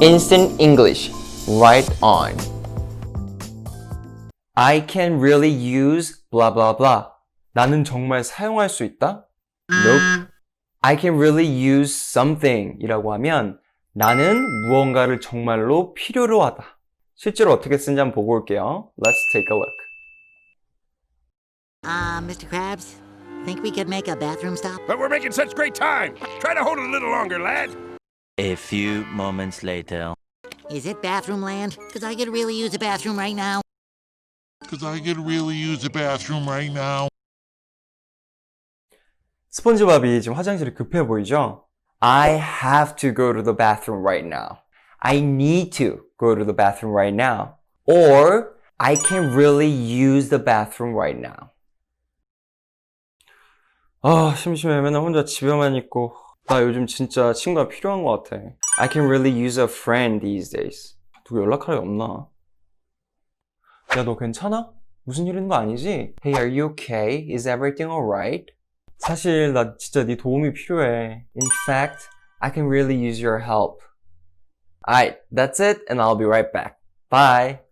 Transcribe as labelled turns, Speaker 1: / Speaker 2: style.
Speaker 1: Instant English. Right on. I can really use blah blah blah. 나는 정말 사용할 수 있다? Nope. I can really use something 이라고 하면 나는 무언가를 정말로 필요로 하다. 실제로 어떻게 쓰는지 한번 보고 올게요. Let's take a look.
Speaker 2: Uh, Mr. Krabs, think we could make a bathroom stop?
Speaker 3: But we're making such great time. Try to hold it a little longer, lad.
Speaker 4: A few moments later.
Speaker 2: Is it bathroom land? Because I could really use a bathroom right now.
Speaker 5: Because I could really use the bathroom right now.
Speaker 1: 스폰지밥이 지금 화장실이 급해 보이죠? I have to go to the bathroom right now. I need to go to the bathroom right now. Or I can really use the bathroom right now. 아, 심심해. 맨날 혼자 집에만 있고. 나 요즘 진짜 친구가 필요한 것 같아. I can really use a friend these days. 누구 연락할 애 없나? 야, 너 괜찮아? 무슨 일 있는 거 아니지? Hey, are you okay? Is everything alright? 사실 나 진짜 네 도움이 필요해. In fact, I can really use your help. Alright, that's it and I'll be right back. Bye.